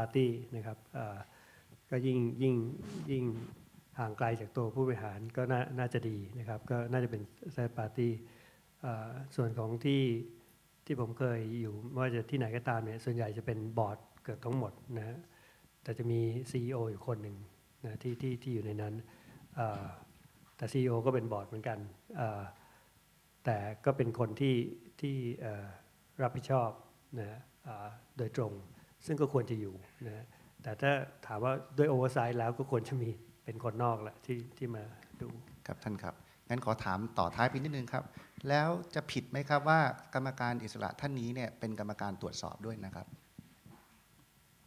ปาร์ตี้นะครับก็ยิ่งยิ่งยิ่งห่างไกลจากตัวผู้บริหารก็น่าน่าจะดีนะครับ ก็น่าจะเป็นไซปาร์ตี้ส่วนของที่ที่ผมเคยอยู่ไม่ว่าจะที่ไหนก็ตามเนี่ยส่วนใหญ่จะเป็นบอร์ดเกือบทั้งหมดนะฮะแต่จะมี CEO อยู่คนหนึ่งนะที่ที่ที่อยู่ในนั้นแต่ CEO ก็เป็นบอร์ดเหมือนกัน แต่ก็เป็นคนที่ที่รับผิดชอบนะโดยตรง ซึ่งก็ควรจะอยู่นะฮะแต่ถ้าถามว่าด้วยโอเวอร์ไซส์แล้วก็ควรจะมีเป็นคนนอกแหละที่ที่มาดูครับท่านครับงั้นขอถามต่อท้ายไปนิดนึงครับ แล้วจะผิดไหมครับว่ากรรมการอิสระท่านนี้เนี่ยเป็นกรรมการตรวจสอบด้วยนะครับ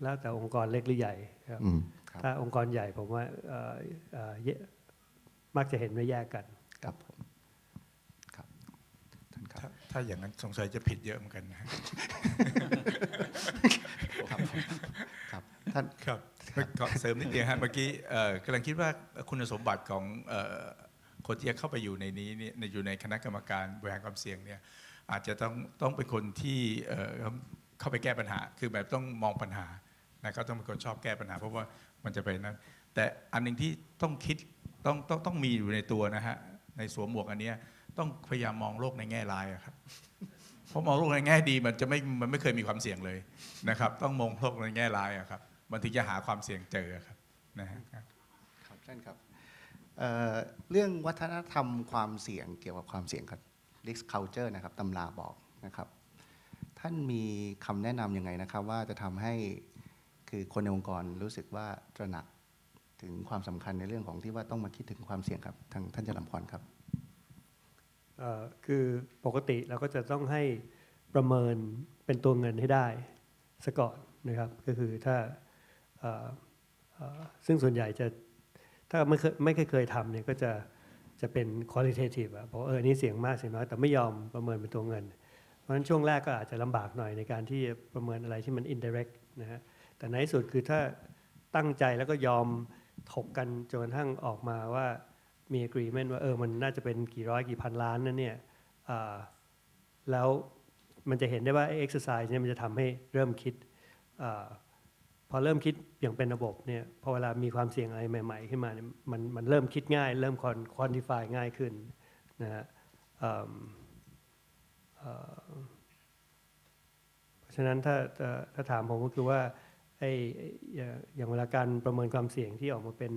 แล้วแต่องค์กรเล็กหรือใหญ่ครับอืมครับถ้าองค์กรใหญ่ผมว่าเอ่อเอ่อเยมักจะเห็นไม่แยกกันครับผมครับท่านคถ้ารับ ถ้าอย่างนั้นสงสัยจะผิดเยอะเหมือนกันนะฮะ ครับครับท่านครับขอเสริมนิดเดียวฮะเมื่อกี้เอ่อกำลังคิดว่าคุณสมบัติของเอ่อคนที่จะเข้าไปอยู่ในนี้เนี่ยในอยู่ในคณะกรรมการบริหารความเสี่ยงเนี่ยอาจจะต้องต้องเป็นคนที่เอ่อเข้าไปแก้ปัญหา คือแบบต้องมองปัญหานะครับต้องเป็นคนชอบแก้ปัญหา เพราะว่ามันจะเป็นนั้นแต่อันหนึ่งที่ต้องคิดต้องต้องต้องมีอยู่ในตัวนะฮะในสวมหมวกอันเนี้ยต้องพยายามมองโลกในแง่ร้ายอะครับ เพราะมองโลกในแง่ดีมันจะไม่มันไม่เคยมีความเสี่ยงเลยนะครับ ต้องมองโลกในแง่ร้ายอะครับมันถึงจะหาความเสี่ยงเจอครับนะฮะครับท่านครับเเรื่องวัฒนธรรมความเสี่ยงเกี่ยวกับความเสี่ยงครับ risk culture นะครับตำราบอกนะครับ ท่านมีคำแนะนำยังไงนะครับ ว่าจะทำให้คือคนในองค์กรรู้สึกว่าตระหนักถึงความสำคัญในเรื่องของที่ว่าต้องมาคิดถึงความเสี่ยงครับทางท่านจรัมพรครับ คือปกติเราก็จะต้องให้ประเมินเป็นตัวเงินให้ได้ซะก่อนนะครับ ก็คือถ้าซึ่งส่วนใหญ่จะถ้าไม่เคยไม่เคยเคยทำเนี่ยก็จะจะเป็น qualitative อะบอกเออนี่เสียงมากเสียงน้อยแต่ไม่ยอมประเมินเป็นตัวเงิน เพราะฉะนั้นช่วงแรกก็อาจจะลำบากหน่อยในการที่จะประเมินอะไรที่มัน indirect นะฮะแต่ในที่สุดคือถ้าตั้งใจแล้วก็ยอมถกกันจนกระทั่งออกมาว่า มี agreement ว่าเออมันน่าจะเป็นกี่ร้อยกี่พันล้านนั่นเนี่ยแล้วมันจะเห็นได้ว่าไอ้ exercise เนี่ยมันจะทำให้เริ่มคิดอพอเริ่มคิดอย่างเป็นระบบเนี่ยพอเวลามีความเสี่ยงอะไรใหม่ ๆ ขึ้นมาเนี่ยมันมันเริ่มคิดง่าย เริ่ม quantify ง่ายขึ้นนะฮะเพราะฉะนั้นถ้าถ้าถามผมก็คือว่าไอ้อย่างเวลาการประเมินความเสี่ยงที่ออกมาเป็น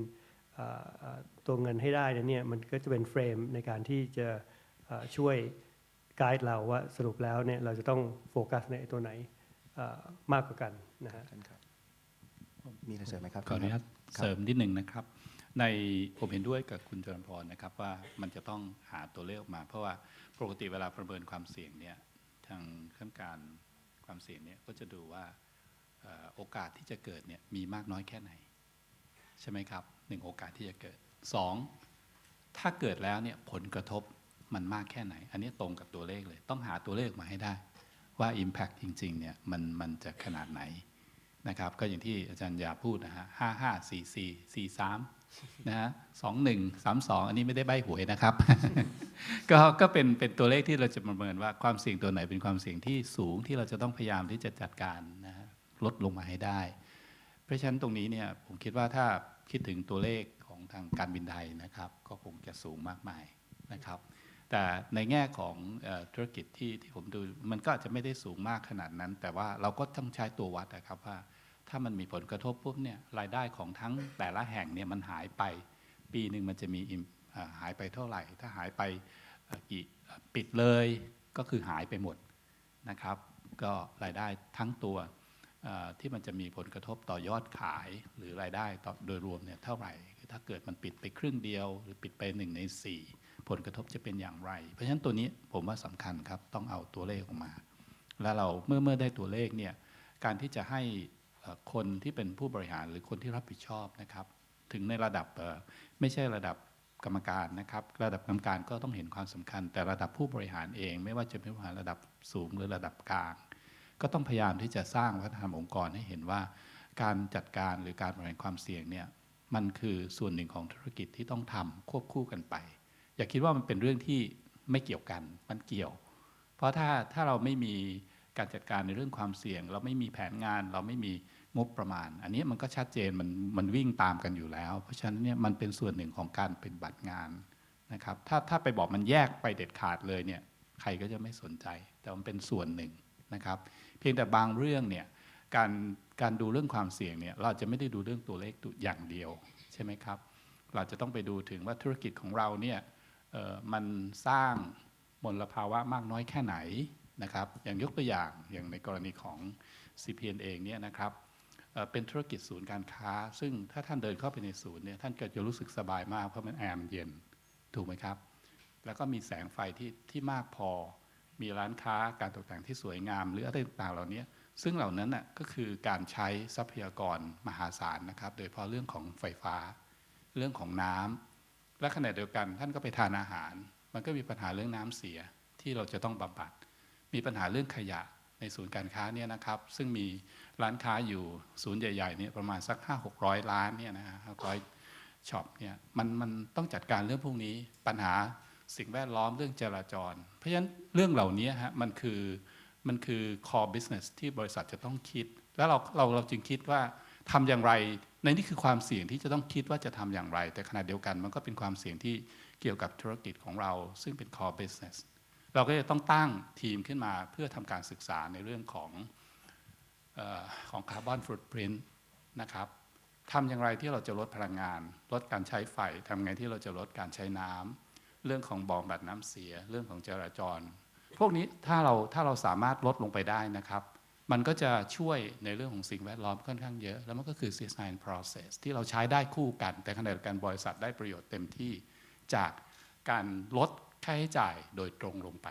ตัวเงินให้ได้นั้นเนี่ยมันก็จะเป็นเฟรมในการที่จะอ่าช่วยไกด์เราว่าสรุปแล้วเนี่ยเราจะต้องโฟกัสในตัวไหนอ่ามากกว่ากันนะฮะท่านครับมีอะไรเสริมไหมครับขออนุญาตเสริมนิดหนึ่งนะครับ ในผมเห็นด้วยกับคุณจรพรนะครับว่ามันจะต้องหาตัวเลขออกมา เพราะว่าปกติเวลาประเมินความเสี่ยงเนี่ยทางข้าการความเสี่ยงเนี่ยก็จะดูว่าเอ่อโอกาสที่จะเกิดเนี่ยมีมากน้อยแค่ไหน ใช่ไหมครับ หนึ่งโอกาสที่จะเกิดสองถ้าเกิดแล้วเนี่ยผลกระทบมันมากแค่ไหน อันนี้ตรงกับตัวเลขเลย ต้องหาตัวเลขมาให้ได้ ว่า Impact จริงๆเนี่ยมันมันจะขนาดไหนนะครับ ก็อย่างที่อาจารย์ยาพูดนะฮะห้าห้าสี่สี่สี่สามนะฮะสองหนึ่งสามสองอันนี้ไม่ได้ใบหวยนะครับ ก็ก็เป็นเป็นตัวเลขที่เราจะประเมินว่าความเสี่ยงตัวไหนเป็นความเสี่ยงที่สูงที่เราจะต้องพยายามที่จะจัดการนะฮะลดลงมาให้ได้ เพราะฉะนั้นตรงนี้เนี่ยผมคิดว่าถ้า คิดถึงตัวเลขของทางการบินไทยนะครับ ก็คงจะสูงมากมายนะครับ แต่ในแง่ของอธุรกิจที่ที่ผมดูมันก็อาจจะไม่ได้สูงมากขนาดนั้น แต่ว่าเราก็ต้องใช้ตัววัดนะครับว่า ถ้ามันมีผลกระทบปุ๊บเนี่ยรายได้ของทั้งแต่ละแห่งเนี่ยมันหายไป ปีหนึ่งมันจะมีหายไปเท่าไหร่ ถ้าหายไปกี่ปิดเลยก็คือหายไปหมดนะครับ ก็รายได้ทั้งตัว ที่มันจะมีผลกระทบต่อยอดขายหรือรายได้ต่อโดยรวมเนี่ยเท่าไหร่คือถ้าเกิดมันปิดไปครึ่งเดียว หรือปิดไปหนึ่งในสี่ผลกระทบจะเป็นอย่างไร เพราะฉะนั้นตัวนี้ผมว่าสำคัญครับต้องเอาตัวเลขออกมา แล้วเราเมื่อเมื่อได้ตัวเลขเนี่ยการที่จะให้คนที่เป็นผู้บริหารหรือคนที่รับผิดชอบนะครับถึงในระดับไม่ใช่ระดับกรรมการนะครับ ระดับกรรมการก็ต้องเห็นความสำคัญ แต่ระดับผู้บริหารเอง ไม่ว่าจะเป็นผู้บริหารระดับสูงหรือระดับกลาง ก็ต้องพยายามที่จะสร้างวัฒนธรรมองค์กรให้เห็นว่า การจัดการหรือการบริหารความเสี่ยงเนี่ยมันคือส่วนหนึ่งของธุรกิจที่ต้องทำควบคู่กันไป อย่าคิดว่ามันเป็นเรื่องที่ไม่เกี่ยวกันมันเกี่ยว เพราะถ้าถ้าเราไม่มีการจัดการในเรื่องความเสี่ยง เราไม่มีแผนงานเราไม่มีงบประมาณ อันนี้มันก็ชัดเจนมันมันวิ่งตามกันอยู่แล้ว เพราะฉะนั้นเนี่ยมันเป็นส่วนหนึ่งของการเป็นบัตรงานนะครับถ้าถ้าไปบอกมันแยกไปเด็ดขาดเลยเนี่ยใครก็จะไม่สนใจ แต่มันเป็นส่วนหนึ่งนะครับ เพียงแต่บางเรื่องเนี่ยการการดูเรื่องความเสี่ยงเนี่ยเราจะไม่ได้ดูเรื่องตัวเลขอย่างเดียวใช่ไหมครับ เราจะต้องไปดูถึงว่าธุรกิจของเราเนี่ยมันสร้างมลภาวะมากน้อยแค่ไหนนะครับ อย่างยกตัวอย่างอย่างในกรณีของ CPN เองเนี่ยนะครับเเป็นธุรกิจศูนย์การค้า ซึ่งถ้าท่านเดินเข้าไปในศูนย์เนี่ยท่านก็จะรู้สึกสบายมากเพราะมันแอร์มันเย็นถูกไหมครับ แล้วก็มีแสงไฟที่ที่มากพอ มีร้านค้าการตกแต่งที่สวยงาม หรืออะไรต่างๆเหล่านี้ซึ่งเหล่านั้นน่ะก็คือการใช้ทรัพยากรมหาศาลนะครับ โดยเฉพาะเรื่องของไฟฟ้า เรื่องของน้ำและขณะเดียวกันท่านก็ไปทานอาหาร มันก็มีปัญหาเรื่องน้ำเสียที่เราจะต้องบำบัด มีปัญหาเรื่องขยะในศูนย์การค้าเนี่ยนะครับ ซึ่งมีร้านค้าอยู่ศูนย์ใหญ่ๆเนี่ยประมาณสัก 5 6 0 0 ล้านเนี่ยนะฮะ600ช็อปเนี่ยมันมันต้องจัดการเรื่องพวกนี้ปัญหา สิ่งแวดล้อมเรื่องจราจร เพราะฉะนั้นเรื่องเหล่านี้ฮะมันคือมันคือ core business ที่บริษัทจะต้องคิด แล้วเราเราเราจึงคิดว่าทำอย่างไร ในนี่คือความเสี่ยงที่จะต้องคิดว่าจะทำอย่างไร แต่ขณะเดียวกันมันก็เป็นความเสี่ยงที่เกี่ยวกับธุรกิจของเรา ซึ่งเป็น core business เราก็จะต้องตั้งทีมขึ้นมาเพื่อทำการศึกษาในเรื่องของออของคาร์บอนฟุตปรินต์นะครับทำอย่างไรที่เราจะลดพลังงาน ลดการใช้ไฟทำไงที่เราจะลดการใช้น้ำ เรื่องของบ่อบัดน้ำเสีย เรื่องของจราจร พวกนี้ถ้าเราถ้าเราสามารถลดลงไปได้นะครับ มันก็จะช่วยในเรื่องของสิ่งแวดล้อมค่อนข้างเยอะ แล้วมันก็คือ design process ที่เราใช้ได้คู่กัน แต่ขณะเดียวกันบริษัทได้ประโยชน์เต็มที่จากการลดค่าใช้จ่ายโดยตรงลงไป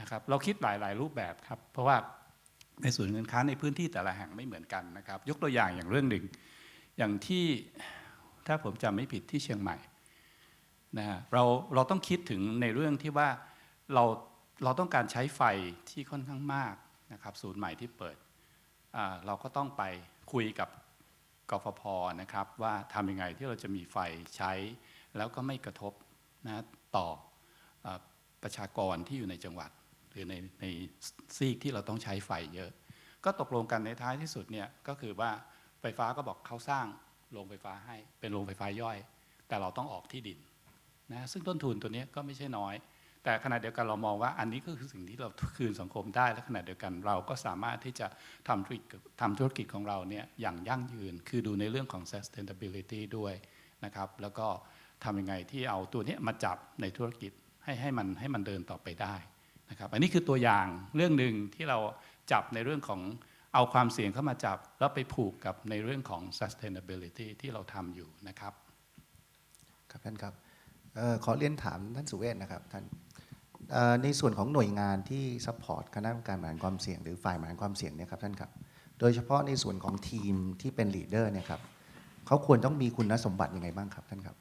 นะครับ เราคิดหลาย ๆ รูปแบบครับ เพราะว่าในศูนย์การค้าในพื้นที่แต่ละแห่งไม่เหมือนกันนะครับ ยกตัวอย่างอย่างเรื่องหนึ่ง อย่างที่ถ้าผมจำไม่ผิดที่เชียงใหม่ นะฮะเราเราต้องคิดถึงในเรื่องที่ว่าเราเราต้องการใช้ไฟที่ค่อนข้างมากนะครับศูนย์ใหม่ที่เปิด เราก็ต้องไปคุยกับกฟผนะครับว่าทำยังไงที่เราจะมีไฟใช้ แล้วก็ไม่กระทบนะต่ออประชากรที่อยู่ในจังหวัด หรือในในซีกที่เราต้องใช้ไฟเยอะ ก็ตกลงกันในท้ายที่สุดเนี่ยก็คือว่าไฟฟ้าก็บอกเขาสร้างโรงไฟฟ้าให้เป็นโรงไฟฟ้าย่อย แต่เราต้องออกที่ดิน นะซึ่งต้นทุนตัวนี้ก็ไม่ใช่น้อย แต่ขณะเดียวกันเรามองว่าอันนี้ก็คือสิ่งที่เราคืนสังคมได้และขณะเดียวกันเราก็สามารถที่จะทำธุรกิจทำธุรกิจของเราเนี่ยอย่างยั่งยืน คือดูในเรื่องของ sustainability ด้วยนะครับแล้วก็ทำยังไงที่เอาตัวนี้มาจับในธุรกิจให้ให้มันให้มันเดินต่อไปได้นะครับอันนี้คือตัวอย่างเรื่องหนึ่งที่เราจับในเรื่องของเอาความเสี่ยงเข้ามาจับ แล้วไปผูกกับในเรื่องของ sustainability ที่เราทำอยู่นะครับ ครับท่านครับ ขอเรียนถามท่านสุเวศนะครับท่านในส่วนของหน่วยงานที่ซัพพอร์ตคณะกรรมการบริหารความเสี่ยงหรือฝ่ายบริหารความเสี่ยงเนี่ยครับท่านครับ โดยเฉพาะในส่วนของทีมที่เป็นลีดเดอร์เนี่ยครับเขาควรต้องมีคุณสมบัติยังไงบ้างครับท่านครับ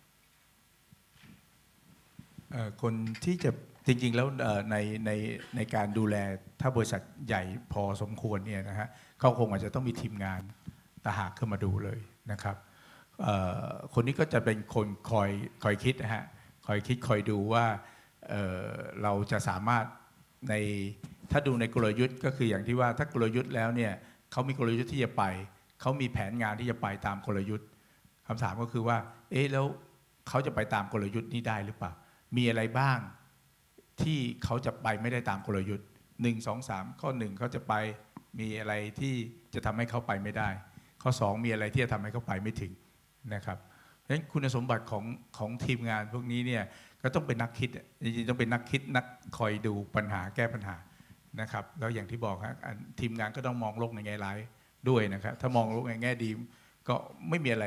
คนที่จะจริงๆแล้วในในในการดูแลถ้าบริษัทใหญ่พอสมควรเนี่ยนะฮะเขาคงอาจจะต้องมีทีมงานตางหากขึ้นมาดูเลยนะครับคนนี้ก็จะเป็นคนคอยคอยคิดนะฮะ คอยคิดคอยดูว่าเเราจะสามารถในถ้าดูในกลยุทธ์ก็คืออย่างที่ว่าถ้ากลยุทธ์แล้วเนี่ยเขามีกลยุทธ์ที่จะไปเขามีแผนงานที่จะไปตามกลยุทธ์คำถามก็คือว่า เอ๊ะแล้วเขาจะไปตามกลยุทธ์นี้ได้หรือเปล่า มีอะไรบ้างที่เขาจะไปไม่ได้ตามกลยุทธ์หนึ่งสองสามข้อหนึ่งเขาจะไปมีอะไรที่จะทำให้เขาไปไม่ได้ ข้อสองมีอะไรที่จะทำให้เขาไปไม่ถึงนะครับ ฉะนั้นคุณสมบัติของของทีมงานพวกนี้เนี่ยก็ต้องเป็นนักคิดจริงๆต้องเป็นนักคิดนักคอยดูปัญหาแก้ปัญหานะครับแล้วอย่างที่บอกฮะอันทีมงานก็ต้องมองโลกในแง่ร้ายด้วยนะครับ ถ้ามองโลกในแง่ดีก็ไม่มีอะไร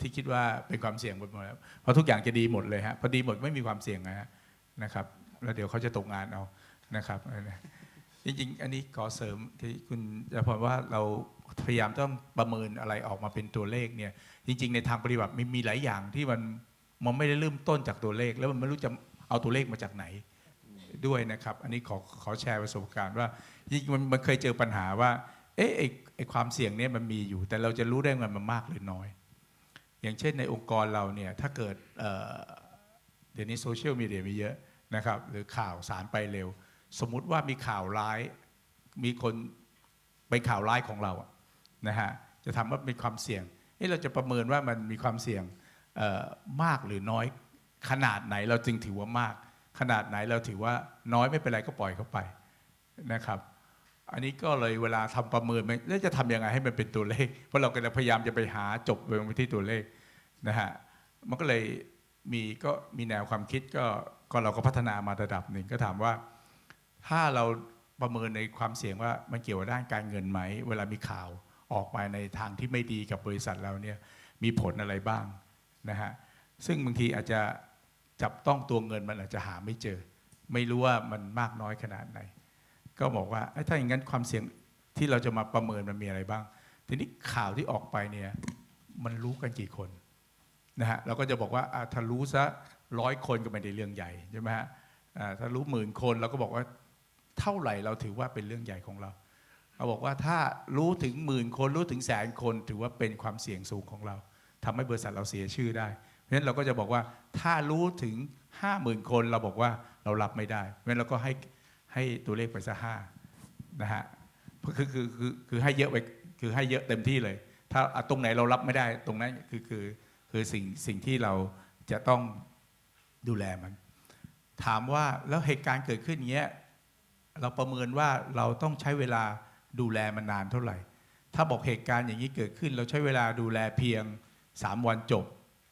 ที่คิดว่าเป็นความเสี่ยงหมดแล้วเพราะทุกอย่างจะดีหมดเลยฮะพอดีหมดไม่มีความเสี่ยงนะฮะนะครับ แล้วเดี๋ยวเขาจะตกงานเอานะครับ จริงๆ อันนี้ขอเสริมที่คุณจะพรว่าเราพยายามต้องประเมินอะไรออกมาเป็นตัวเลขเนี่ยจริง ๆ ในทางปฏิบัติมีมีหลายอย่างที่มันมันไม่ได้เริ่มต้นจากตัวเลข แล้วมันไม่รู้จะเอาตัวเลขมาจากไหนด้วยนะครับ อันนี้ขอขอแชร์ประสบการณ์ว่าจริงมันมันเคยเจอปัญหาว่า เอ๊ะไอ้ไอความเสี่ยงเนี่ยมันมีอยู่ แต่เราจะรู้ได้ว่ามันมากหรือน้อย อย่างเช่นในองค์กรเราเนี่ยถ้าเกิดเอ่อเดี๋ยวนี้โซเชียลมีเดียมีเยอะนะครับหรือข่าวสารไปเร็ว สมมุติว่ามีข่าวร้าย มีคนไปข่าวร้ายของเรานะฮะจะทำว่ามีความเสี่ยงเเราจะประเมินว่ามันมีความเสี่ยงมากหรือน้อยขนาดไหนเราจึงถือว่ามาก ขนาดไหนเราถือว่าน้อยไม่เป็นไรก็ปล่อยเขาไปนะครับ อันนี้ก็เลยเวลาทำประเมินมันแล้วจะทำยังไงให้มันเป็นตัวเลข เพราะเรากำลังพยายามจะไปหาจบไปที่ตัวเลขนะฮะมันก็เลยมีก็มีแนวความคิดก็ก็เราก็พัฒนามาระดับหนึ่งก็ถามว่า ถ้าเราประเมินในความเสี่ยงว่ามันเกี่ยวกับด้านการเงินไหม เวลามีข่าวออกมาในทางที่ไม่ดีกับบริษัทเราเนี่ยมีผลอะไรบ้างนะฮะซึ่งบางทีอาจจะจับต้องตัวเงินมันอาจจะหาไม่เจอ ไม่รู้ว่ามันมากน้อยขนาดไหน ก็บอกว่าถ้าอย่างนั้นความเสี่ยงที่เราจะมาประเมินมันมีอะไรบ้าง ทีนี้ข่าวที่ออกไปเนี่ยมันรู้กันกี่คนนะฮะเราก็จะบอกว่าถ้ารู้ซะร้อยคนก็ไม่ได้เรื่องใหญ่ใช่ไหมฮะถ้ารู้หมื่นคนเราก็บอกว่า เท่าไหร่เราถือว่าเป็นเรื่องใหญ่ของเราเราบอกว่าถ้ารู้ถึงหมื่นคนรู้ถึงแสนคน ถือว่าเป็นความเสี่ยงสูงของเราทำให้บริษัทเราเสียชื่อได้ เพราะฉะนั้นเราก็จะบอกว่าถ้ารู้ถึงห้าหมื่นคนเราบอกว่าเรารับไม่ได้ เพราะฉะนั้นเราก็ให้ให้ตัวเลขไปซะห้านะฮะคือคือคือคือให้เยอะไปคือให้เยอะเต็มที่เลย ถ้าตรงไหนเรารับไม่ได้ตรงนั้นคือคือคือสิ่งสิ่งที่เราจะต้องดูแลมัน ถามว่าแล้วเหตุการณ์เกิดขึ้นเงี้ย เราประเมินว่าเราต้องใช้เวลาดูแลมันนานเท่าไหร่ ถ้าบอกเหตุการณ์อย่างนี้เกิดขึ้น เราใช้เวลาดูแลเพียง 3 วันจบ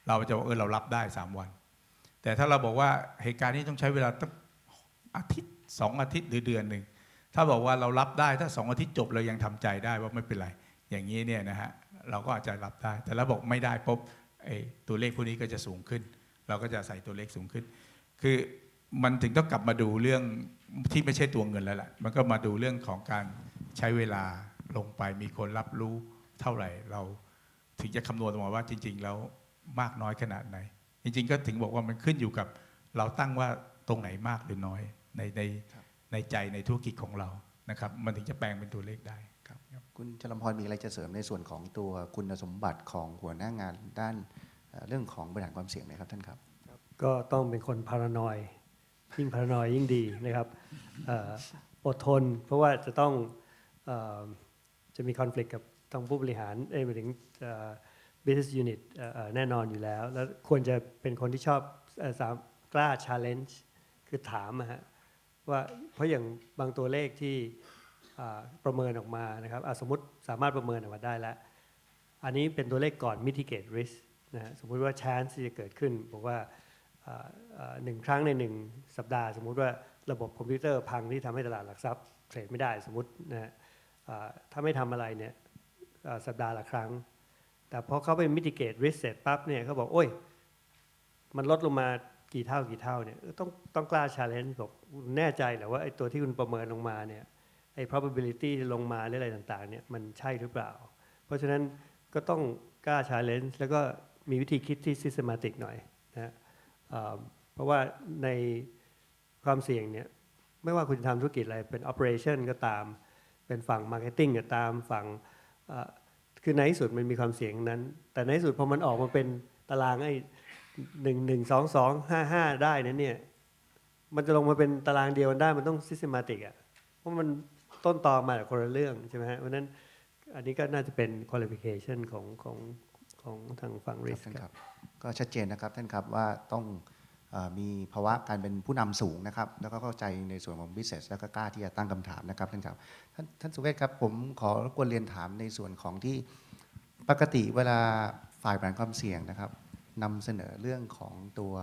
เราจะบอกเออเรารับได้ 3 วัน แต่ถ้าเราบอกว่าเหตุการณ์นี้ต้องใช้เวลาตั้งอาทิตย์สองอาทิตย์หรือเดือนหนึ่งถ้าบอกว่าเรารับได้ถ้าสองอาทิตย์จบเรายังทำใจได้ว่าไม่เป็นไร อย่างนี้เนี่ยนะฮะเราก็อาจจะรับได้ แต่เราบอกไม่ได้ปุ๊บตัวเลขพวกนี้ก็จะสูงขึ้น เราก็จะใส่ตัวเลขสูงขึ้น คือ มันถึงต้องกลับมาดูเรื่องที่ไม่ใช่ตัวเงินแล้วแหละมันก็มาดูเรื่องของการใช้เวลาลงไปมีคนรับรู้เท่าไหร่ เราถึงจะคำนวณออกมาว่าจริง ๆ แล้วมากน้อยขนาดไหน จริง ๆ ก็ถึงบอกว่ามันขึ้นอยู่กับ เราตั้งว่าตรงไหนมากหรือน้อยในในในใจในธุรกิจของเรานะครับ มันถึงจะแปลงเป็นตัวเลขได้ครับ คุณจรพรมีอะไรจะเสริมในส่วนของตัวคุณสมบัติของหัวหน้างานด้านเอ่อเรื่องของบริหารความเสี่ยงไหมครับท่านครับ ก็ต้องเป็นคนพารานอย ยิ่งพารานอยยิ่งดีนะครับอดทน เพราะว่าจะต้องจะมีคอน FLICT กับทางผู้บริหารเอ้ยหมายถึง business unit แน่นอนอยู่แล้ว แล้วควรจะเป็นคนที่ชอบสามกล้า challenge คือถามอะฮะว่าเพราะอย่างบางตัวเลขที่ประเมินออกมานะครับสมมติสามารถประเมินออกมาได้แล้ว อันนี้เป็นตัวเลขก่อน mitigate risk นะฮะสมมุติว่า chance ที่จะเกิดขึ้นบอกว่า หนึ่งครั้งในหนึ่งสัปดาห์ สมมุติว่าระบบคอมพิวเตอร์พังที่ทำให้ตลาดหลักทรัพย์เทรดไม่ได้สมมตินะฮะถ้าไม่ทำอะไรเนี่ยสัปดาห์ละครั้ง แต่พอเขาไป mitigate risk เสร็จปั๊บเนี่ยเขาบอก โอ้ย มันลดลงมากี่เท่ากี่เท่าเนี่ยต้องต้องกล้า challenge บอกแน่ใจเหรือว่าไอ้ตัวที่คุณประเมินลงมาเนี่ยไอ้ probability ลงมาหรืออะไรต่างๆเนี่ยมันใช่หรือเปล่า เพราะฉะนั้นก็ต้องกล้า challenge แล้วก็มีวิธีคิดที่ systematic หน่อย เพราะว่าในความเสี่ยงเนี่ยไม่ว่าคุณจะทำธุรกิจอะไรเป็น operation ก็ตาม เป็นฝั่ง marketing ก็ตามฝั่งอ่าคือในที่สุดมันมีความเสี่ยงนั้น แต่ในที่สุดพอมันออกมาเป็นตารางไอ้หนึ่งหนึ่งสองสองห้าห้าได้นั้นเนี่ยมันจะลงมาเป็นตารางเดียวกันได้มันต้อง systematic อะเพราะมันต้นตอมาจากคนละเรื่องใช่ไหมฮะเพราะฉะนั้นอันนี้ก็น่าจะเป็น qualification ของของของทางฝั่งครับ risk ท่านคครับรับ ก็ชัดเจนนะครับท่านครับว่าต้องอมีภาวะการเป็นผู้นำสูงนะครับ แล้วก็เข้าใจในส่วนของ business แล้วก็กล้าที่จะตั้งคำถามนะครับท่านครับท่านท่านสุเวชครับผมขอรบกวนเรียนถามในส่วนของที่ปกติเวลาฝ่ายบริหารความเสี่ยงนะครับนำเสนอเรื่องของตัว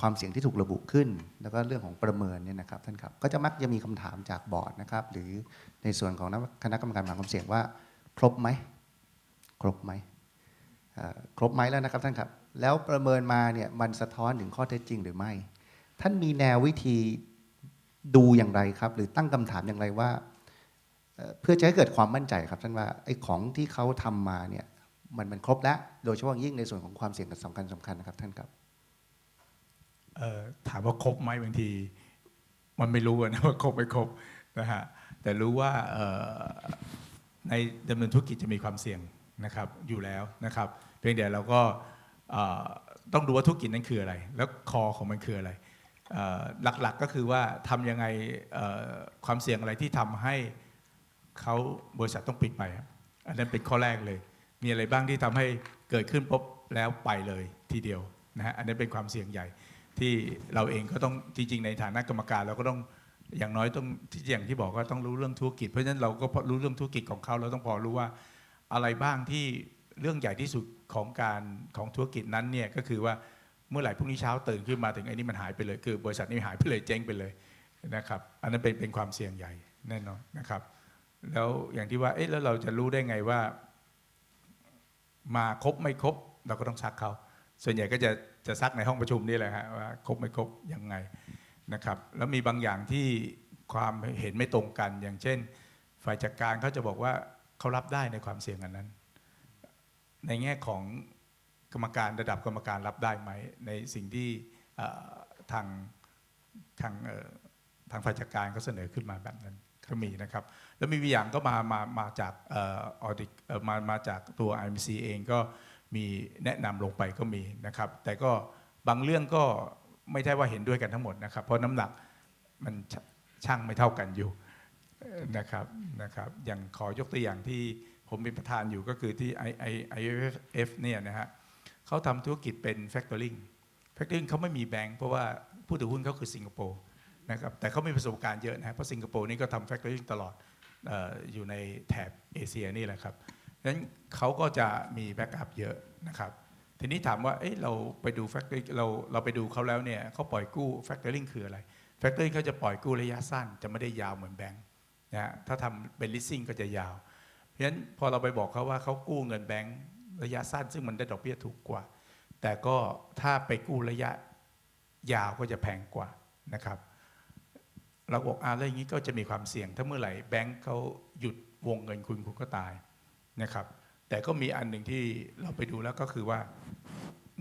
ความเสี่ยงที่ถูกระบุขึ้น แล้วก็เรื่องของประเมินเนี่ยนะครับท่านครับก็จะมักจะมีคำถามจากบอร์ดนะครับหรือในส่วนของคณะกรรมการบริหารความเสี่ยงว่า ครบไหมครบไหม ครบไหมแล้วนะครับท่านครับ แล้วประเมินมาเนี่ยมันสะท้อนถึงข้อเท็จจริงหรือไม่ ท่านมีแนววิธีดูอย่างไรครับ หรือตั้งคำถามอย่างไรว่า เพื่อจะให้เกิดความมั่นใจครับท่านว่าไอ้ของที่เขาทำมาเนี่ยมันมันครบแล้ว โดยเฉพาะยิ่งในส่วนของความเสี่ยงสำคัญสำคัญนะครับท่านครับถามว่าครบไหมบางที มันไม่รู้นะว่าครบไม่ครบนะฮะแต่รู้ว่าในดำเนินธุรกิจจะมีความเสี่ยง นะครับอยู่แล้วนะครับ เพียงแต่เราก็ต้องดูว่าธุรกิจนั้นคืออะไร แล้วคอของมันคืออะไรหลักๆก็คือว่าทำยังไงความเสี่ยงอะไรที่ทำให้เขาบริษัทต้องปิดไป อันนั้นเป็นข้อแรกเลย มีอะไรบ้างที่ทำให้เกิดขึ้นปุ๊บแล้วไปเลยทีเดียวนะฮะอันนั้นเป็นความเสี่ยงใหญ่ที่เราเองก็ต้องจริงๆในฐานะกรรมการเราก็ต้องอย่างน้อยต้องที่อย่างที่บอกก็ต้องรู้เรื่องธุรกิจ เพราะฉะนั้นเราก็รู้เรื่องธุรกิจของเขาเราต้องพอรู้ว่า อะไรบ้างที่เรื่องใหญ่ที่สุดของการของธุรกิจนั้นเนี่ยก็คือว่าเมื่อไหร่พรุ่งนี้เช้าตื่นขึ้นมาถึงไอ้นี่มันหายไปเลย คือบริษัทนี้หายไปเลยเจ๊งไปเลยนะครับ อันนั้นเป็นเป็นความเสี่ยงใหญ่แน่นอนนะครับ แล้วอย่างที่ว่าเอ๊ะแล้วเราจะรู้ได้ไงว่า มาครบไม่ครบเราก็ต้องซักเขาส่วนใหญ่ก็จะจะซักในห้องประชุมนี่แหละฮะว่าครบไม่ครบยังไงนะครับ แล้วมีบางอย่างที่ความเห็นไม่ตรงกัน อย่างเช่น ฝ่ายจัดการเขาจะบอกว่า เขารับได้ในความเสี่ยงอันนั้น ในแง่ของกรรมการระดับกรรมการรับได้ไหม ในสิ่งที่ทางทางทางฝ่ายจัดการเขาเสนอขึ้นมาแบบนั้นก็มีนะครับ แล้วมีอย่างก็มามามาจากออดิมามาจากตัว IMC เองก็มีแนะนำลงไปก็มีนะครับ แต่ก็บางเรื่องก็ไม่ใช่ว่าเห็นด้วยกันทั้งหมดนะครับ เพราะน้ำหนักมันช่างไม่เท่ากันอยู่ นะครับนะครับอย่างขอยกตัวอย่างที่ผมเป็นประธานอยู่ก็คือที่ i i i f เนี่ยนะฮะเขาทำธุรกิจเป็น factoring factoring เขาไม่มีแบงค์เพราะว่าผู้ถือหุ้นเขาคือสิงคโปร์นะครับแต่เขามีประสบการณ์เยอะนะเพราะสิงคโปร์นี่ก็ทำแฟคทอรี่ตลอดอออยู่ในแถบเอเชียนี่แหละครับนั้นเขาก็จะมีแบ็กอัพเยอะนะครับ ทีนี้ถามว่าเอ้ยเราไปดูแฟคทอรี่เราเราไปดูเขาแล้วเนี่ยเขาปล่อยกู้แฟคทอรี่คืออะไรแฟคทอรี่เขาจะปล่อยกู้ระยะสั้น จะไม่ได้ยาวเหมือนแบงค์ นะถ้าทำเป็น leasing ก็จะยาว เพราะฉะนั้นพอเราไปบอกเขาว่าเขากู้เงินแบงค์ระยะสั้น ซึ่งมันได้ดอกเบี้ยถูกกว่า แต่ก็ถ้าไปกู้ระยะยาวก็จะแพงกว่านะครับ เราบอกอ่าแล้วอย่างนี้ก็จะมีความเสี่ยง ถ้าเมื่อไหร่แบงก์เขาหยุดวงเงินคุณคุณก็ตายนะครับ แต่ก็มีอันหนึ่งที่เราไปดูแล้วก็คือว่า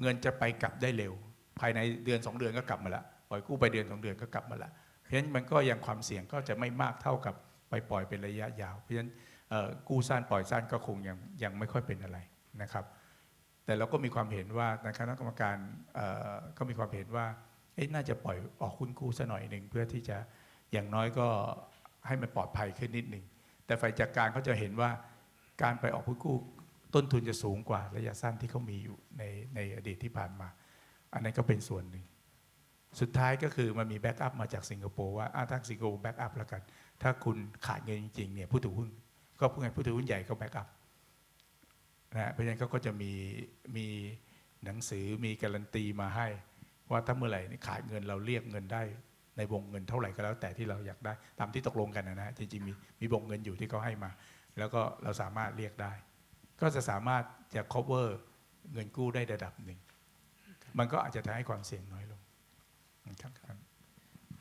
เงินจะไปกลับได้เร็ว ภายในเดือน 2 เดือนก็กลับมาละปล่อยกู้ไปเดือน2เดือนก็กลับมาละเพราะฉะนั้นมันก็ยังความเสี่ยงก็จะไม่มากเท่ากับ ไปปล่อยเป็นระยะยาว เพราะฉะนั้นกู้สั้นปล่อยสั้นก็คงยังยังไม่ค่อยเป็นอะไรนะครับ แต่เราก็มีความเห็นว่าในคณะกรรมการก็มีความเห็นว่าน่าจะปล่อยออกหุ้นกู้ซะหน่อยหนึ่งเพื่อที่จะอย่างน้อยก็ให้มันปลอดภัยขึ้นนิดหนึ่งแต่ฝ่ายจัดการเขาจะเห็นว่าการไปออกหุ้นกู้ต้นทุนจะสูงกว่าระยะสั้นที่เขามีอยู่ในในอดีตที่ผ่านมา อันนั้นก็เป็นส่วนหนึ่ง สุดท้ายก็คือมันมีแบ็กอัพมาจากสิงคโปร์ว่าอะถ้าสิงคโปร์แบ็กอัพแล้วกัน ถ้าคุณขาดเงินจริงๆเนี่ยผู้ถือหุ้น ก็ผู้ไงผู้ถือหุ้นใหญ่ก็แบกอัพนะเพราะฉะนั้นเขาก็จะมีมีหนังสือมีการันตีมาให้ ว่าถ้าเมื่อไหร่นี่ขาดเงินเราเรียกเงินได้ในวงเงินเท่าไหร่ก็แล้วแต่ที่เราอยากได้ตามที่ตกลงกันนะฮะจริงๆมีมีวงเงินอยู่ที่เขาให้มา แล้วก็เราสามารถเรียกได้ ก็จะสามารถจะ cover เงินกู้ได้ระดับหนึ่ง มันก็อาจจะทำให้ความเสี่ยงน้อยลงครับ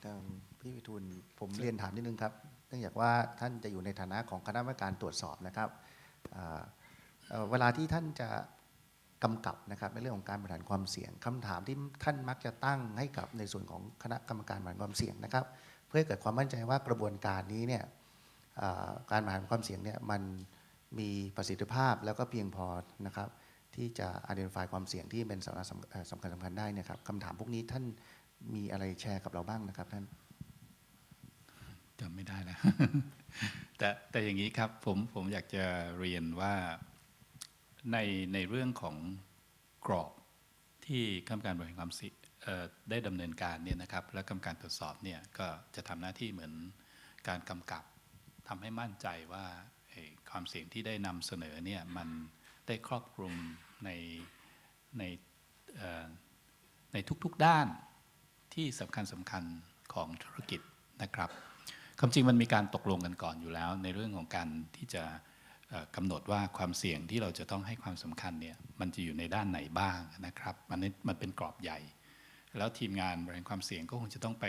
เอิ่ม พี่วิทูลผมเรียนถามนิดนึงครับ เนื่องจากว่าท่านจะอยู่ในฐานะของคณะกรรมการตรวจสอบนะครับอ่าเอ่อเวลาที่ท่านจะกำกับนะครับในเรื่องของการบริหารความเสี่ยงคำถามที่ท่านมักจะตั้งให้กับในส่วนของคณะกรรมการบริหารความเสี่ยงนะครับ เพื่อให้เกิดความมั่นใจว่ากระบวนการนี้เนี่ยอ่าการบริหารความเสี่ยงเนี่ยมันมีประสิทธิภาพแล้วก็เพียงพอนะครับ ที่จะ identify ความเสี่ยงที่เป็นสาระสำเอ่อสำคัญสำคัญได้เนะครับคำถามพวกนี้ท่านมีอะไรแชร์กับเราบ้างนะครับท่าน จำไม่ได้แล้วแต่แต่อย่างนี้ครับผมผมอยากจะเรียนว่าในในเรื่องของกรอบที่กรรมการบริหารความเสี่ยได้ดำเนินการเนี่ยนะครับ และกรรมการตรวจสอบเนี่ยก็จะทำหน้าที่เหมือนการกำกับทำให้มั่นใจว่าความเสี่ยงที่ได้นำเสนอเนี่ยมันได้ครอบคลุมในในในทุกๆด้านที่สำคัญสำคัญของธุรกิจนะครับ ความจริงมันมีการตกลงกันก่อนอยู่แล้ว ในเรื่องของการที่จะเอ่อกำหนดว่าความเสี่ยงที่เราจะต้องให้ความสำคัญเนี่ยมันจะอยู่ในด้านไหนบ้างนะครับมันนี้มันเป็นกรอบใหญ่ แล้วทีมงานบริหารความเสี่ยงก็คงจะต้องไป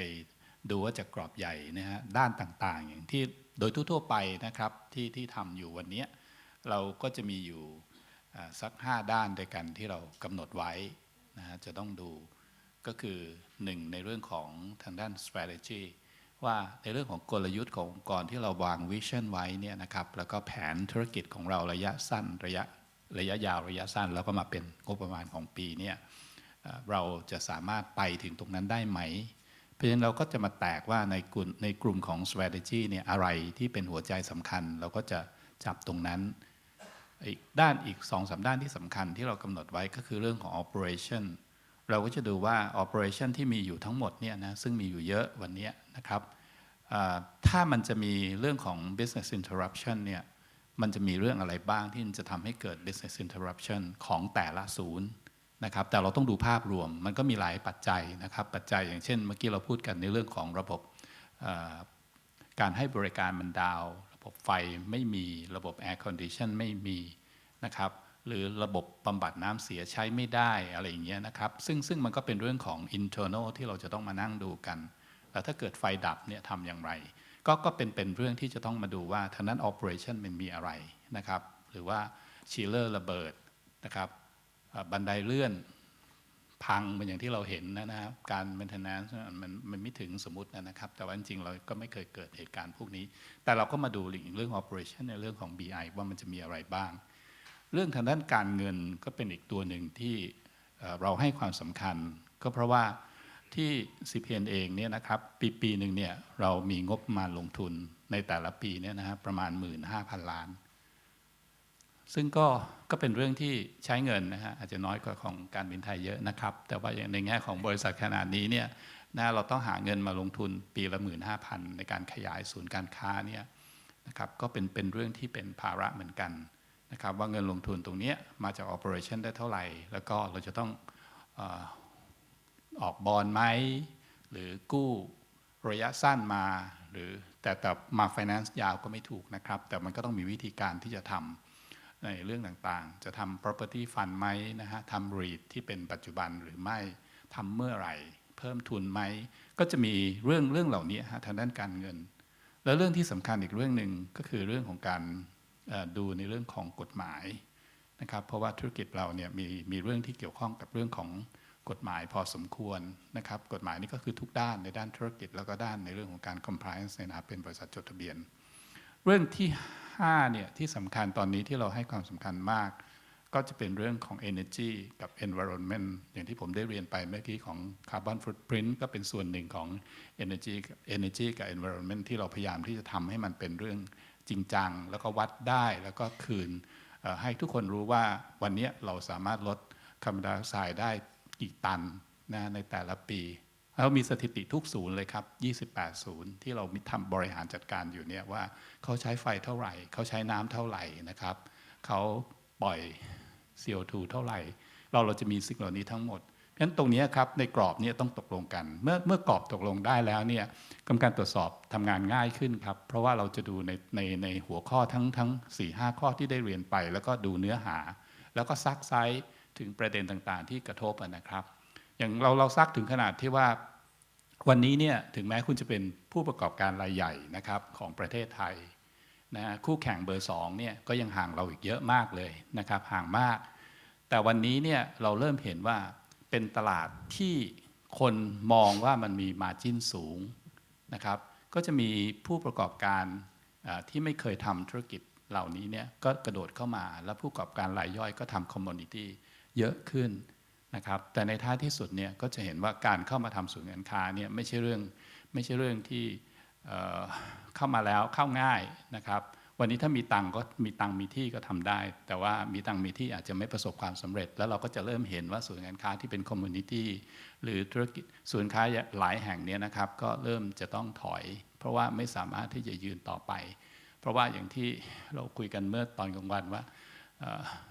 ดูว่าจากกรอบใหญ่นะฮะด้านต่างๆ อย่างที่โดยทั่วๆไปนะครับที่ที่ทำอยู่วันนี้เราก็จะมีอยู่สัก 5 ด้านด้วยกันที่เรากำหนดไว้นะฮะจะต้องดูก็คือหนึ่งในเรื่องของทางด้าน strategy ว่าในเรื่องของกลยุทธ์ขององค์กรที่เราวางวิชั่นไว้เนี่ยนะครับแล้วก็แผนธุรกิจของเราระยะสั้นระยะระยะยาวระยะสั้น แล้วก็มาเป็นงบประมาณของปีเนี่ยเราจะสามารถไปถึงตรงนั้นได้ไหม เพราะฉะนั้นเราก็จะมาแตกว่าในกลุ่มในกลุ่มของ strategy เนี่ยอะไรที่เป็นหัวใจสำคัญ เราก็จะจับตรงนั้นอีกด้านอีก2อสด้านที่สำคัญที่เรากำหนดไว้ก็คือเรื่องของ operation เราก็จะดูว่า operation ที่มีอยู่ทั้งหมดเนี่ยนะซึ่งมีอยู่เยอะวันนี้ นะครับถ้ามันจะมีเรื่องของ business interruption เนี่ยมันจะมีเรื่องอะไรบ้างที่จะทำให้เกิด business interruption ของแต่ละศูนย์นะครับแต่เราต้องดูภาพรวมมันก็มีหลายปัจจัยนะครับ ปัจจัยอย่างเช่น เมื่อกี้เราพูดกันในเรื่องของระบบการให้บริการมันดาว ระบบไฟไม่มีระบบ air condition ไม่มีนะครับหรือระบบบำบัดน้ำเสียใช้ไม่ได้อะไรอย่างเงี้ยนะครับซึ่งซึ่งมันก็เป็นเรื่องของ internal ที่เราจะต้องมานั่งดูกัน แล้วถ้าเกิดไฟดับเนี่ยทำอย่างไร ก็ก็เป็นเป็นเรื่องที่จะต้องมาดูว่าทางนั้น operation มันมีอะไรนะครับ หรือว่าชีเลอร์ระเบิดนะครับบันไดเลื่อนพังเป็นอย่างที่เราเห็นนะครับการ maintenance มันมันไม่ถึงสมมตินะครับ แต่ว่าจริงเราก็ไม่เคยเกิดเหตุการณ์พวกนี้ แต่เราก็มาดูเรื่อง operation ในเรื่องของ BI ว่ามันจะมีอะไรบ้าง เรื่องทางด้านการเงินก็เป็นอีกตัวหนึ่งที่เราให้ความสำคัญ ก็เพราะว่า ที่ CPN เองเนี่ยนะครับปีปีหนึ่งเนี่ยเรามีงบมาลงทุนในแต่ละปีเนี่ยนะครประมาณ 15,000 ล้าน ซึ่งก็ก็เป็นเรื่องที่ใช้เงินนะฮะอาจจะน้อยกว่าของการบินไทยเยอะนะครับ แต่ว่าอย่างในแง่ของบริษัทขนาดนี้เนี่ยนะเราต้องหาเงินมาลงทุนปีละ 15,000 ในการขยายศูนย์การค้าเนี่ยนะครับก็เป็นเป็นเรื่องที่เป็นภาระเหมือนกันนะครับว่าเงินลงทุนตรงเนี้ยมาจาก operation ได้เท่าไหร่ แล้วก็เราจะต้อง ออกบอลไหม หรือกู้ระยะสั้นมา หรือแต่แต่มา finance ยาวก็ไม่ถูกนะครับ แต่มันก็ต้องมีวิธีการที่จะทำในเรื่องต่างๆ จะทำ property fund ไหมนะฮะทำ REIT ที่เป็นปัจจุบันหรือไม่ทำเมื่อไหร่ เพิ่มทุนไหม ก็จะมีเรื่องเรื่องเหล่านี้ฮะทางด้านการเงิน แล้วเรื่องที่สำคัญอีกเรื่องหนึ่งก็คือเรื่องของการดูในเรื่องของกฎหมายนะครับ เพราะว่าธุรกิจเราเนี่ยมีมีเรื่องที่เกี่ยวข้องกับเรื่องของ กฎหมายพอสมควรนะครับ กฎหมายนี่ก็คือทุกด้านในด้านธุรกิจ แล้วก็ด้านในเรื่องของการ compliance ในฐานะเป็นบริษัทจดทะเบียน เรื่องที่5เนี่ยที่สำคัญตอนนี้ที่เราให้ความสำคัญมาก ก็จะเป็นเรื่องของ energy กับ environment อย่างที่ผมได้เรียนไปเมื่อกี้ของ carbon footprint ก็เป็นส่วนหนึ่งของ energy energy กับ environment ที่เราพยายามที่จะทำให้มันเป็นเรื่องจริงจัง แล้วก็วัดได้แล้วก็คืนให้ทุกคนรู้ว่าวันนี้เราสามารถลดคาร์บอนไดออกไซด์ได้ กี่ตันนะในแต่ละปีแล้วมีสถิติทุกศูนย์เลยครับ 28 ศูนย์ที่เรามีทำบริหารจัดการอยู่เนี่ยว่าเขาใช้ไฟเท่าไหร่ เขาใช้น้ำเท่าไหร่นะครับ เขาปล่อย CO2 เท่าไหร่ เราเราจะมีสิ่งเหล่านี้ทั้งหมดเพราะฉะนั้นตรงนี้ครับในกรอบนี้ต้องตกลงกัน เมื่อเมื่อกรอบตกลงได้แล้วเนี่ยกรรมการตรวจสอบทำงานง่ายขึ้นครับ เพราะว่าเราจะดูในในในหัวข้อทั้งทั้ง4 5 ข้อที่ได้เรียนไป แล้วก็ดูเนื้อหา แล้วก็ซักไซส์ ถึงประเด็นต่างๆ ที่กระทบะนะครับ อย่างเราเราซักถึงขนาดที่ว่าวันนี้เนี่ยถึงแม้คุณจะเป็นผู้ประกอบการรายใหญ่นะครับของประเทศไทยนะคู่แข่งเบอร์สองเนี่ยก็ยังห่างเราอีกเยอะมากเลยนะครับห่างมาก แต่วันนี้เนี่ยเราเริ่มเห็นว่าเป็นตลาดที่คนมองว่ามันมีมาจิ้นสูงนะครับก็จะมีผู้ประกอบการที่ไม่เคยทำธุรกิจเหล่านี้เนี่ยก็กระโดดเข้ามา แล้วผู้ประกอบการรายย่อยก็ทำคอมมูนิตี้ เยอะขึ้นนะครับ แต่ในท้ายที่สุดเนี่ยก็จะเห็นว่าการเข้ามาทำศูนย์การค้าเนี่ยไม่ใช่เรื่องไม่ใช่เรื่องที่เเข้ามาแล้วเข้าง่ายนะครับ วันนี้ถ้ามีตังก็มีตังมีที่ก็ทำได้ แต่ว่ามีตังมีที่อาจจะไม่ประสบความสำเร็จ แล้วเราก็จะเริ่มเห็นว่าศูนย์การค้าที่เป็นคอมมูนิตี้หรือธุรกิจศูนย์ค้าหลายแห่งเนี้นะครับ ก็เริ่มจะต้องถอย เพราะว่าไม่สามารถที่จะยืนต่อไป เพราะว่าอย่างที่เราคุยกันเมื่อตอนกลางวันว่า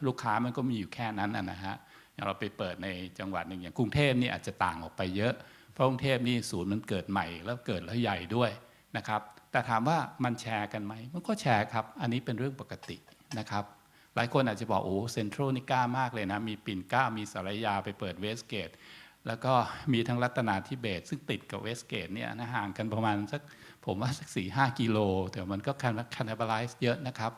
ลูกค้ามันก็มีอยู่แค่นั้นนะฮะอย่างเราไปเปิดในจังหวัดหนึ่งอย่างกรุงเทพนี่อาจจะต่างออกไปเยอะ เพราะกรุงเทพนี่ศูนย์มันเกิดใหม่แล้วเกิดแล้วใหญ่ด้วยนะครับ แต่ถามว่ามันแชร์กันไหมมันก็แชร์ครับ อันนี้เป็นเรื่องปกตินะครับ หลายคนอาจจะบอกโอ้เซ็นทรัลนี่กล้ามากเลยนะ มีปิ่นกล้ามีสารยาไปเปิดเวสเกตแล้วก็มีทั้งรัตนาธิเบศซึ่งติดกับเวสเกตเนี่ยนะห่างกันประมาณสักผมว่าสักสี่ห้ากิโลแต่มันก็คันนบาลไลซ์เยอะนะครับ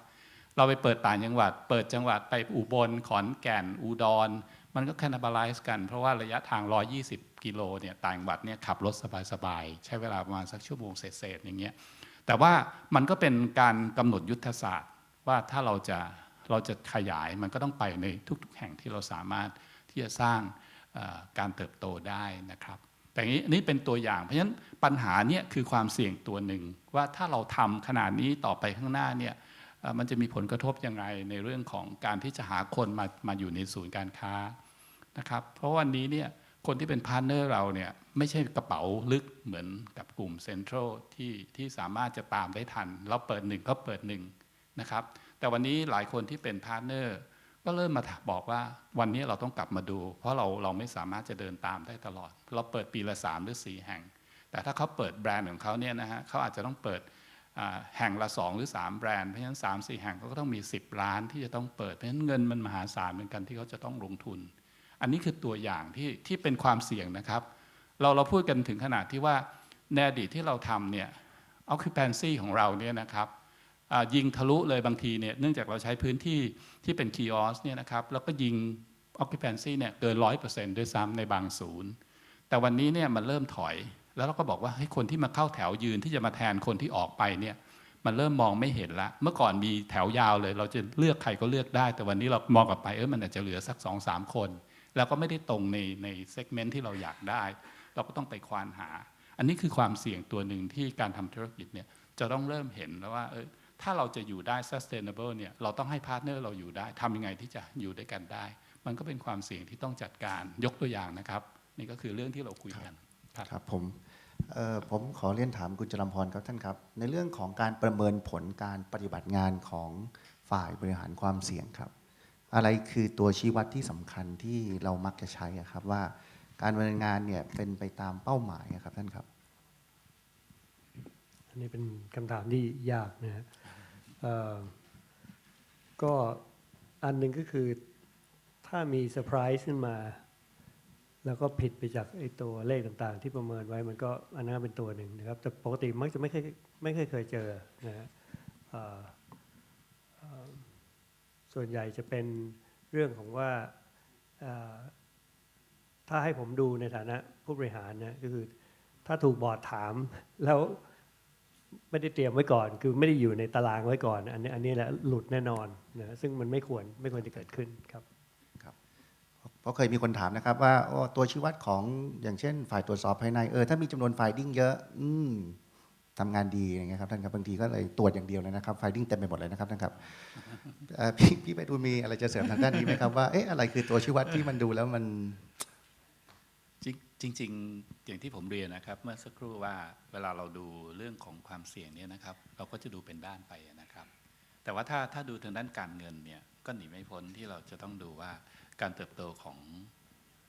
เราไปเปิดต่างจังหวัด เปิดจังหวัดไปอุบลขอนแก่น อุดร มันก็แคนนบาลไลซ์กัน เพราะว่าระยะทาง 120 กิโลเนี่ยต่างจังหวัดเนี่ยขับรถสบายๆ ใช้เวลาประมาณสักชั่วโมงเศษๆอย่างเงี้ยแต่ว่ามันก็เป็นการกำหนดยุทธศาสตร์ ว่าถ้าเราจะเราจะขยายมันก็ต้องไปในทุก ๆ แห่งที่เราสามารถที่จะสร้างการเติบโตได้นะครับ แต่อันนี้อันนี้เป็นตัวอย่าง เพราะฉะนั้นปัญหาเนี้คือความเสี่ยงตัวหนึ่งว่าถ้าเราทำขนาดนี้ต่อไปข้างหน้าเนี่ย มันจะมีผลกระทบยังไงในเรื่องของการที่จะหาคนมามาอยู่ในศูนย์การค้านะครับเพราะวันนี้เนี่ยคนที่เป็นพาร์เนอร์เราเนี่ยไม่ใช่กระเป๋าลึกเหมือนกับกลุ่มเซ็นทรัลที่ที่สามารถจะตามได้ทัน เราเปิดหนึ่งก็เปิดหนึ่งนะครับแต่วันนี้หลายคนที่เป็นพาร์เนอร์ก็เริ่มมาบอกว่าวันนี้เราต้องกลับมาดู เพราะเราเราไม่สามารถจะเดินตามได้ตลอด เราเปิดปีละ 3 หรือ 4 แห่ง แต่ถ้าเขาเปิดแบรนด์ของเขาเนี่ยนะฮะเขาอาจจะต้องเปิด แห่งละ 2 หรือ 3 แบรนด์ เพราะฉะนั้น 3 4 แห่งเขาก็ต้องมี 10 ล้านที่จะต้องเปิด เพราะฉะนั้นเงินมันมหาศาลเหมือนกันที่เขาจะต้องลงทุน อันนี้คือตัวอย่างที่ที่เป็นความเสี่ยงนะครับ เราเราพูดกันถึงขนาดที่ว่าในอดีตที่เราทำเนี่ย occupancy ของเราเนี่ยนะครับยิงทะลุเลยบางทีเนี่ยเนื่องจากเราใช้พื้นที่ที่เป็น kiosk เนี่ยนะครับแล้วก็ยิง occupancy เนี่ยเกินร้อยเปอร์เซ็นต์ด้วยซ้ำในบางศูนย์ แต่วันนี้เนี่ยมันเริ่มถอย แล้วเราก็บอกว่าให้คนที่มาเข้าแถวยืนที่จะมาแทนคนที่ออกไปเนี่ยมันเริ่มมองไม่เห็นละ เมื่อก่อนมีแถวยาวเลย เราจะเลือกใครก็เลือกได้ แต่วันนี้เรามองกลับไปเออมันอาจจะเหลือสักสองสามคน แล้วก็ไม่ได้ตรงในในเซกเมนต์ที่เราอยากได้ เราก็ต้องไปควานหา อันนี้คือความเสี่ยงตัวหนึ่งที่การทำธุรกิจเนี่ยจะต้องเริ่มเห็นแล้วว่าเออถ้าเราจะอยู่ได้ sustainable เนี่ยเราต้องให้พาร์ทเนอร์เราอยู่ได้ทำยังไงที่จะอยู่ด้วยกันได้ มันก็เป็นความเสี่ยงที่ต้องจัดการยกตัวอย่างนะครับ นี่ก็คือเรื่องที่เราคุยกัน ครับครับผมเอ่อผมขอเรียนถามคุณจรัมพรครับท่านครับ ในเรื่องของการประเมินผลการปฏิบัติงานของฝ่ายบริหารความเสี่ยงครับ อะไรคือตัวชี้วัดที่สำคัญที่เรามักจะใช้อะครับว่าการดำเนินงานเนี่ยเป็นไปตามเป้าหมายอะครับท่านครับ อันนี้เป็นคำถามที่ยากนะฮะเอ่อก็อันหนึ่งก็คือถ้ามีเซอร์ไพรส์ขึ้นมา แล้วก็ผิดไปจากไอ้ตัวเลขต่างๆ ที่ประเมินไว้มันก็อันนั้นเป็นตัวหนึ่งนะครับ แต่ปกติมักจะไม่เคยไม่เคยเคยเจอนะฮะส่วนใหญ่จะเป็นเรื่องของว่าถ้าให้ผมดูในฐานะผู้บริหารนะก็คือถ้าถูกบอร์ดถามแล้วไม่ได้เตรียมไว้ก่อน คือไม่ได้อยู่ในตารางไว้ก่อน อันนี้อันนี้แหละหลุดแน่นอนนะซึ่งมันไม่ควรไม่ควรจะเกิดขึ้นครับ เพราะเคยมีคนถามนะครับ ว่าตัวชี้วัดของอย่างเช่น ฝ่ายตรวจสอบภายในเออถ้ามีจำนวนไฟดิ้งเยอะ อืมทำงานดีอย่างเงี้ยครับท่านครับบางทีก็เลยตรวจอย่างเดียวเลยนะครับไฟดิ้งเต็มไปหมดเลยนะครับท่านครับพี่พี่ไปดูมีอะไรจะเสริมทางด้านนี้ไหมครับว่าเอ๊ะอะไรคือตัวชี้วัดที่มันดูแล้วมันจริงจริงๆอย่างที่ผมเรียนนะครับ เมื่อสักครู่ว่าเวลาเราดูเรื่องของความเสี่ยงเนี่ยนะครับ เราก็จะดูเป็นด้านไปนะครับ แต่ว่าถ้าถ้าดูทางด้านการเงินเนี่ยก็หนีไม่พ้นที่เราจะต้องดูว่า การเติบโตของ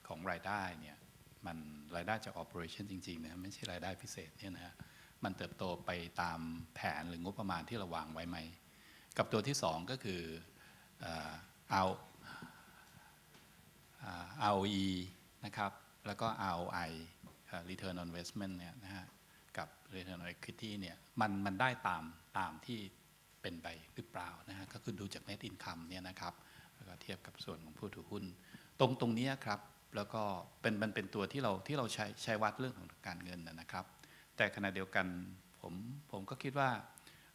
ของรายได้เนี่ยมันรายได้จาก operation จริงๆนะไม่ใช่รายได้พิเศษเนี่ยนะฮะมันเติบโตไปตามแผนหรืองบประมาณที่เราวางไว้ไหม กับตัวที่สองก็คือเอา ROE นะครับ แล้วก็ ROI เอ่อ Return on Investment เนี่ยนะฮะ กับ Return on Equity เนี่ยมันมันได้ตามตามที่เป็นไปหรือเปล่านะฮะ ก็คือดูจาก Net Income เนี่ยนะครับ แล้วก็เทียบกับส่วนของผู้ถือหุ้น ตรงตรงนี้ครับ แล้วก็เป็นมันเป็นตัวที่เราที่เราใช้ใช้วัดเรื่องของการเงินนะครับ แต่ขณะเดียวกันผมผมก็คิดว่า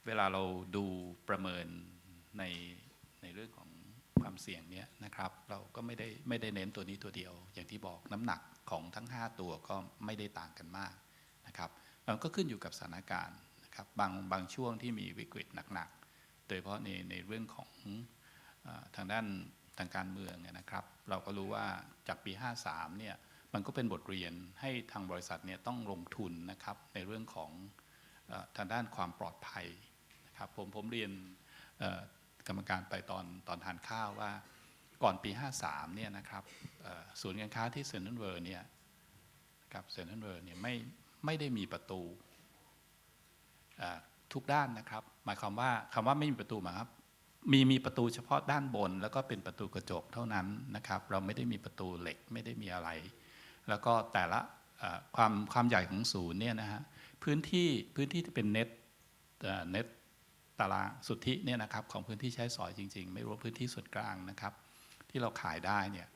เวลาเราดูประเมินในในเรื่องของความเสี่ยงเนี่ยนะครับ เราก็ไม่ได้ไม่ได้เน้นตัวนี้ตัวเดียว อย่างที่บอกน้ำหนักของทั้ง 5 ตัวก็ไม่ได้ต่างกันมากนะครับมันก็ขึ้นอยู่กับสถานการณ์นะครับบางบางช่วงที่มีวิกฤตหนักๆโดยเฉพาะในในเรื่องของ ทางด้านทางการเมืองนะครับ เราก็รู้ว่าจากปี 53เนี่ยมันก็เป็นบทเรียนให้ทางบริษัทเนี่ยต้องลงทุนนะครับในเรื่องของอทางด้านความปลอดภัยนะครับผมผมเรียนกรรมการไปตอนตอนทานข้าวว่าก่อนปี 53เนี่ยนะครับศูนย์การค้าที่เซนทรัลเวิร์เนี่ยกับเซนทรัลเวิร์เนี่ยไม่ไม่ได้มีประตูทุกด้านนะครับ หมายความว่าคำว่าไม่มีประตูหมายครับ มีมีประตูเฉพาะด้านบน แล้วก็เป็นประตูกระจกเท่านั้นนะครับ เราไม่ได้มีประตูเหล็กไม่ได้มีอะไร แล้วก็แต่ละความความใหญ่ของศูนย์เนี่ยนะฮะพื้นที่พื้นที่ที่เป็นเน็ตเน็ตตารางสุทธิเนี่ยนะครับของพื้นที่ใช้สอยจริง ๆ ไม่รวมพื้นที่ส่วนกลางนะครับ ที่เราขายได้เนี่ย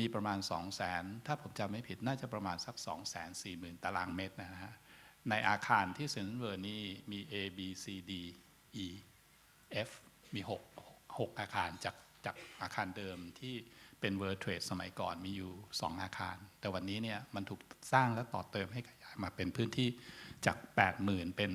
มีประมาณ 2 0 0 0 0 0ถ้าผมจำไม่ผิดน่าจะประมาณสัก 2 4 0 0 0 0 ตารางเมตรนะฮะในอาคารที่เซ็นทรัลเวิร์นี่มี A B C D E F มี6 6อาคารจากจากอาคารเดิมที่เป็น World Trade สมัยก่อนมีอยู่ 2 อาคาร แต่วันนี้เนี่ยมันถูกสร้างและต่อเติมให้ขยายมาเป็นพื้นที่จาก 80,000 เป็น